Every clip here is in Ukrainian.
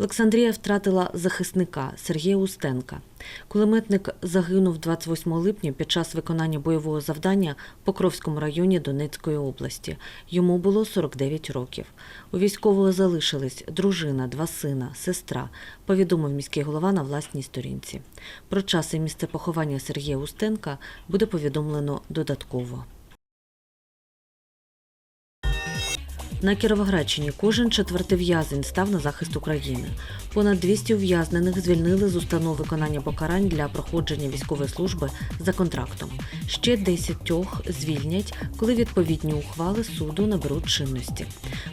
Олександрія втратила захисника Сергія Устенка. Кулеметник загинув 28 липня під час виконання бойового завдання в Покровському районі Донецької області. Йому було 49 років. У військового залишились дружина, два сина, сестра, повідомив міський голова на власній сторінці. Про час і місце поховання Сергія Устенка буде повідомлено додатково. На Кіровоградщині кожен четвертий в'язень став на захист України. Понад 200 ув'язнених звільнили з установ виконання покарань для проходження військової служби за контрактом. Ще 10 звільнять, коли відповідні ухвали суду наберуть чинності.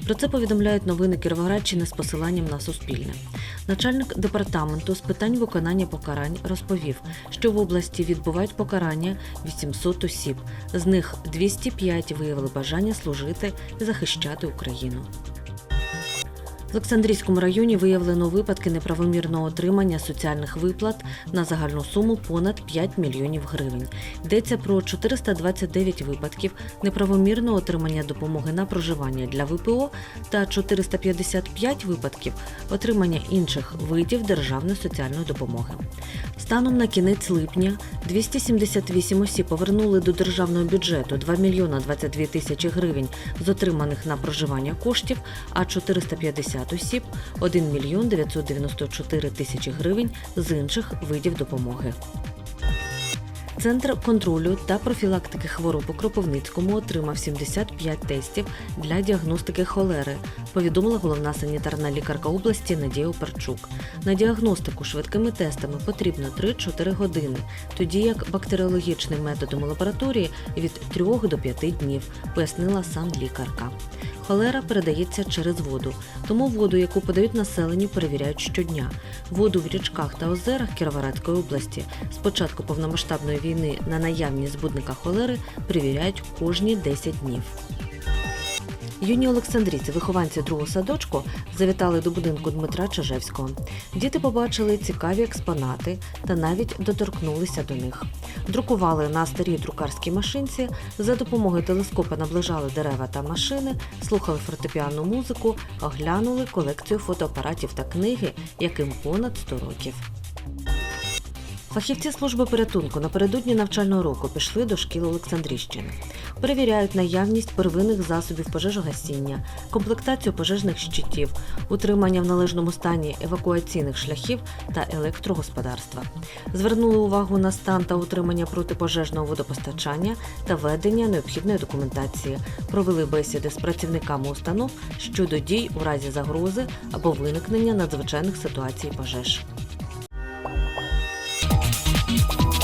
Про це повідомляють новини Кіровоградщини з посиланням на Суспільне. Начальник департаменту з питань виконання покарань розповів, що в області відбувають покарання 800 осіб. З них 205 виявили бажання служити і захищати Україну. В Олександрійському районі виявлено випадки неправомірного отримання соціальних виплат на загальну суму понад 5 мільйонів гривень. Йдеться про 429 випадків неправомірного отримання допомоги на проживання для ВПО та 455 випадків отримання інших видів державної соціальної допомоги. Станом на кінець липня 278 осіб повернули до державного бюджету 2 мільйона 22 тисячі гривень з отриманих на проживання коштів, а 450 осіб 1 мільйон 994 тисячі гривень з інших видів допомоги. Центр контролю та профілактики хвороб у Кропивницькому отримав 75 тестів для діагностики холери, повідомила головна санітарна лікарка області Надія Оперчук. На діагностику швидкими тестами потрібно 3-4 години, тоді як бактеріологічним методом у лабораторії від 3 до 5 днів, пояснила санлікарка. Холера передається через воду, тому воду, яку подають населенню, перевіряють щодня. Воду в річках та озерах Кіровоградської області з початку повномасштабної війни на наявність збудника холери перевіряють кожні 10 днів. Юні Олександрійці, вихованці другого садочку, завітали до будинку Дмитра Чижевського. Діти побачили цікаві експонати та навіть доторкнулися до них. Друкували на старій друкарській машинці, за допомогою телескопа наближали дерева та машини, слухали фортепіанну музику, оглянули колекцію фотоапаратів та книги, яким понад 100 років. Фахівці служби порятунку напередодні навчального року пішли до шкіл Олександрійщини. Перевіряють наявність первинних засобів пожежогасіння, комплектацію пожежних щитів, утримання в належному стані евакуаційних шляхів та електрогосподарства. Звернули увагу на стан та утримання протипожежного водопостачання та ведення необхідної документації. Провели бесіди з працівниками установ щодо дій у разі загрози або виникнення надзвичайних ситуацій пожеж. Thank you.